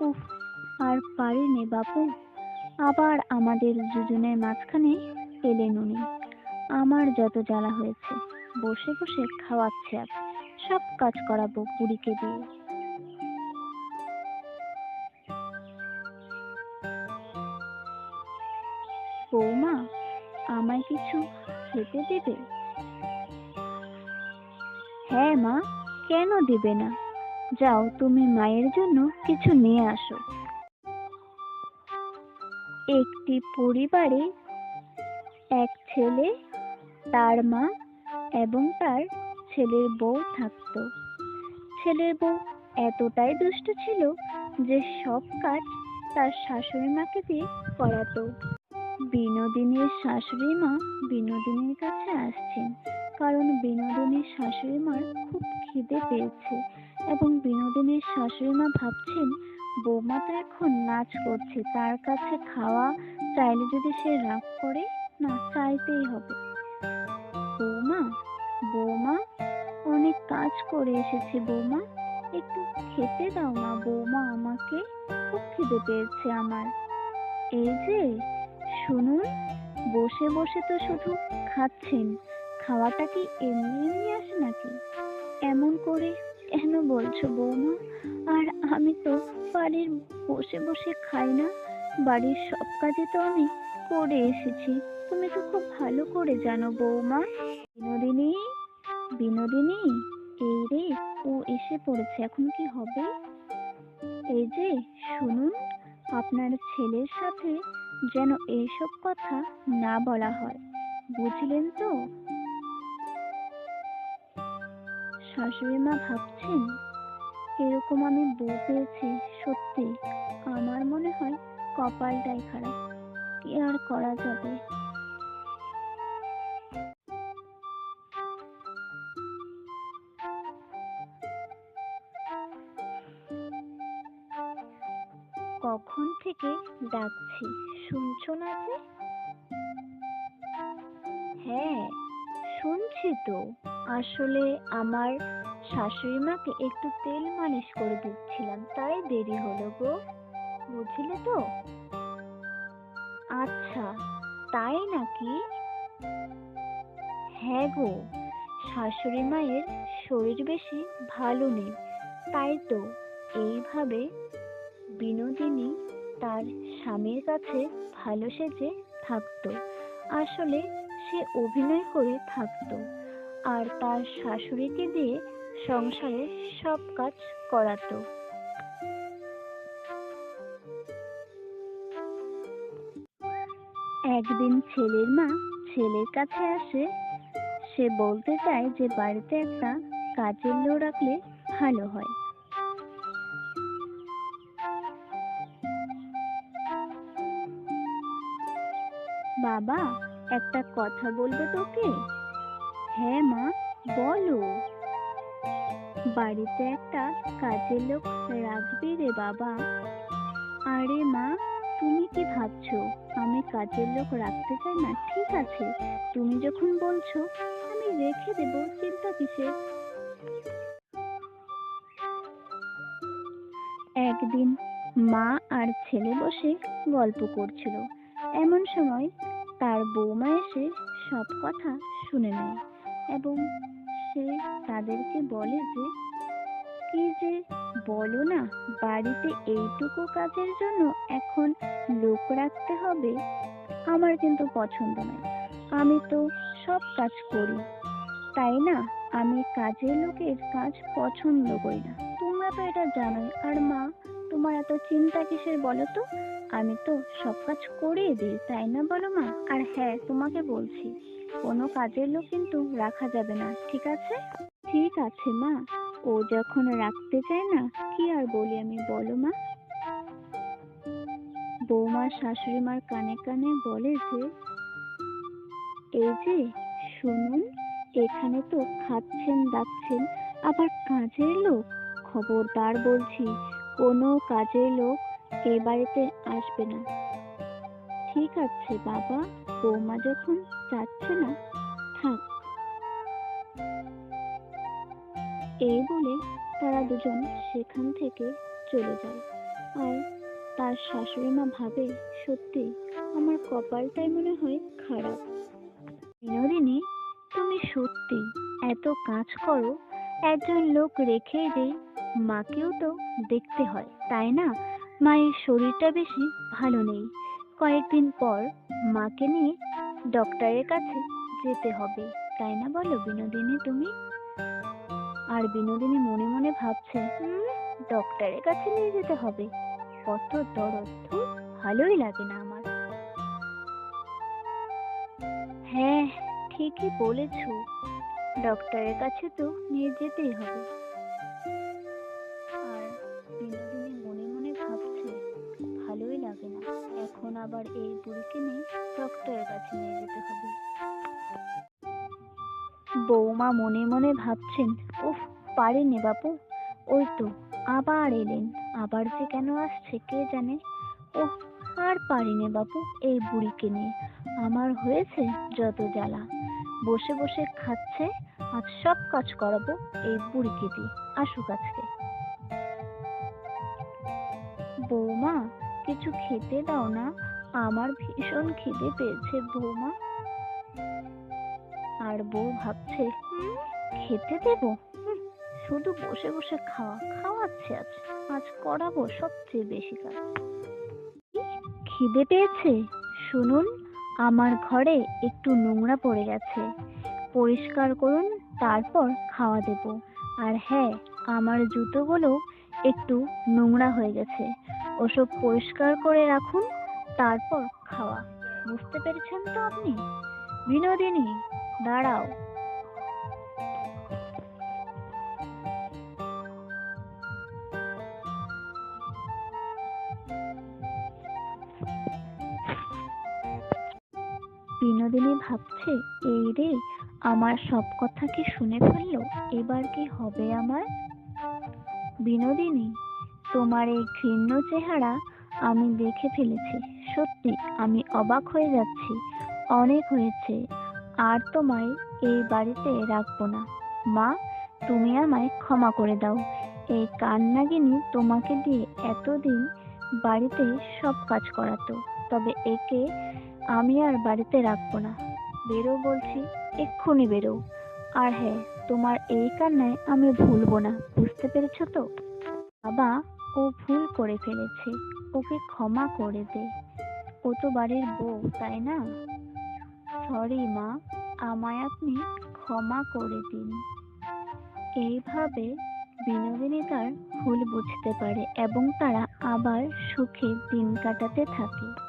উফ, আর পারিনি বাপু। আবার আমাদের দুজনের মাঝখানে এলেন উনি। আমার যত জ্বালা হয়েছে, বসে বসে খাওয়াচ্ছে আর সব কাজ করাবো বুড়িকে দিয়ে। বৌমা, আমায় কিছু খেতে দেবে? হ্যাঁ মা, কেন দেবে না? যাও, তুমি মায়ের জন্য কিছু নিয়ে আসো। একটি পরিবারে এক ছেলে, তার মা এবং তার ছেলের বউ থাকতো। ছেলের বউ এতটাই দুষ্ট ছিল যে সব কাজ তার শাশুড়ি মাকে দিয়ে করাতো। বিনোদিনীর শাশুড়ি মা বিনোদিনীর কাছে আসছেন, কারণ বিনোদিনীর শাশুড়ি মার খুব খিদে পেয়েছে। এবং বিনোদিনীর শাশুড়ি মা ভাবছেন, বৌমা তো এখন নাচ করছে, তার কাছে খাওয়া চাইলে যদি সে রাগ করে, না চাইতেই হবে। বৌমা বৌমা, অনেক কাজ করে এসেছে বৌমা, একটু খেতে দাও না, বৌমা আমাকে খুব খিদে পেয়েছে আমার। এই যে, শুনুন, বসে বসে তো শুধু খাচ্ছেন, খাওয়াটা কি এমনি এমনি আসে নাকি? এমন করে কেন বলছো বৌমা? আর আমি তো বাড়ির বসে বসে খাই না। বাড়ির সব কাজে তো আমি করে এসেছি। তুমি তো খুব ভালো করে জানো বৌমা। বিনোদিনী বিনোদিনী, এই রে, ও এসে পড়েছে। এখন কি হবে? এই যে, শুনুন, আপনার ছেলের সাথে যেন এইসব কথা না বলা হয়। বুঝলেন তো? শাশুড়ি মা ভাবছেন? এরকম আমি বউ পেয়েছি, সত্যি। আমার মনে হয় কপালটাই খারাপ। কি আর করা যাবে? কখন থেকে ডাকছি, শুনছো না যে? হ্যাঁ শুনছি তো। আসলে আমার শাশুড়ি মাকে একটু তেল মালিশ করে দিচ্ছিলাম, তাই দেরি হলো গো। বুঝলে তো? আচ্ছা তাই নাকি? হ্যাঁ গো, শাশুড়ি মায়ের শরীর বেশি ভালো নেই, তাই তো। এইভাবে বিনোদিনী তার স্বামীর কাছে ভালো সেজে থাকতো। আসলে সে অভিনয় করে থাকতো। আর তার শাশুড়িকে দিয়ে সংসারে সব কাজ করাতো। একদিন ছেলের মা ছেলের কাছে আসে, সে বলতে চায় যে বাড়িতে একটা কাজের লোক রাখলে ভালো হয়। বাবা, একটা কথা বলব তোকে? হ্যাঁ মা, বলো। বাড়িতে একটা কাজের লোক রাখবে রে বাবা। আরে মা, তুমি কি ভাবছ, আমি কাজের লোক রাখতে চাই না? ঠিক আছে, তুমি যখন বলছো, আমি রেখে দেব, চিন্তা কিসের? একদিন মা আর ছেলে বসে গল্প করছিল। এমন সময় তার বৌমা এসে সব কথা শুনে নেয়। এবং সে তাদেরকে বলে যে, কি যে বলো না, বাড়িতে এইটুকু কাজের জন্য এখন লোক রাখতে হবে? আমার কিন্তু পছন্দ নয়। আমি তো সব কাজ করি। তাই না? আমি কাজের লোকের কাজ পছন্দ করি না। তোমরা তো এটা জানোই। আর মা তোমার এত চিন্তা কিসের বলো তো? আমি তো সব কাজ করিয়ে দিই, তাই না বলো মা? আর হ্যাঁ তোমাকে বলছি, কোনো কাজের লোক কিন্তু রাখা যাবে না, ঠিক আছে? ঠিক আছে মা। ও যখন রাখতে চায় না, কি আর বলি আমি, বলো মা? বৌমা শাশুড়ি মার কানে কানে বলে যে, এই যে, শুনুন, এখানে তো খাচ্ছেন, দাচ্ছেন, আবার কাজের লোক। খবরদার বলছি কোনো কাজের লোক এ বাড়িতে আসবে না। ঠিক আছে বাবা, বৌমা যখন যাচ্ছে না, থাক। এই বলে তারা দুজন সেখান থেকে চলে যায়। আর তার শাশুড়ি মা ভাবে, সত্যি, আমার কপালটাই মনে হয় খারাপ। বিনোদিনী, তুমি সত্যি এত কাজ করো, একজন লোক রেখেই দেই মাকেও তো দেখতে হয়, তাই না? মায়ের শরীরটা বেশি ভালো নেই। কয়েকদিন পর মাকে নিয়ে ডক্টরের কাছে যেতে হবে, তাই না বলো বিনোদিনী তুমি? আর বিনোদিনী মনে মনে ভাবছে ডক্টরের কাছে নিয়ে যেতে হবে। কত দরদ ভালোই লাগে না আমার। হ্যাঁ ঠিকই বলেছ ডক্টরের কাছে তো নিয়ে যেতেই হবে। আবার এই বুড়িকে নিয়ে ডক্টরের কাছে নিয়ে যেতে হবে। বৌমা মনে মনে ভাবছেন, উফ পারেনি বাপু। ওই তো, আবার এলেন। আবার যে কেন আসছে কে জানে? ওহ, আর পারিনি বাপু এই বুড়িকে নিয়ে। আমার হয়েছে যত জ্বালা। বসে বসে খাচ্ছে, আজ সব কাজ করাবো এই বুড়িকে দিয়ে। আসুক আজকে। বৌমা কিছু খেতে দাও না, আমার ভীষণ খিদে পেয়েছে বৌমা। আর বউ ভাবছে খেতে দেব? শুধু বসে বসে খাওয়া, খাওয়াচ্ছে আজ আজ করাবো সবচেয়ে বেশি কাজ। খিদে পেয়েছে? শুনুন, আমার ঘরে একটু নোংরা পড়ে গেছে। পরিষ্কার করুন, তারপর খাওয়া দেব। আর হ্যাঁ আমার জুতোগুলো একটু নোংরা হয়ে গেছে। ওসব পরিষ্কার করে রাখুন, তারপর খাওয়া। বুঝতে পেরেছেন তো আপনি? বিনোদিনী, দাঁড়াও। বিনোদিনী ভাবছে, এই রে, আমার সব কথা কি শুনে ফেলল? এবার কি হবে আমার? বিনোদিনী তোমার এই ঘৃণ্য চেহারা আমি দেখে ফেলেছি। সত্যি, আমি অবাক হয়ে যাচ্ছি। অনেক হয়েছে। আর তোমায় এই বাড়িতে রাখব না। মা, তুমি আমায় ক্ষমা করে দাও। এই কান্নাগিনি তোমাকে দিয়ে এতদিন বাড়িতে সব কাজ করাতো। তবে একে আমি আর বাড়িতে রাখব না। বেরো বলছি, এক্ষুনি বেরো। আর হ্যাঁ তোমার এই কান্নায় আমি ভুলবো না। বুঝতে পেরেছ তো? বাবা ও ভুল করে ফেলেছে। ওকে ক্ষমা করে দে। ও তো বাড়ির বউ, তাই না? সরি মা। আমায় আপনি ক্ষমা করে দিন। এইভাবে বিনোদিনী তার ভুল বুঝতে পারে এবং তারা আবার সুখে দিন কাটাতে থাকে।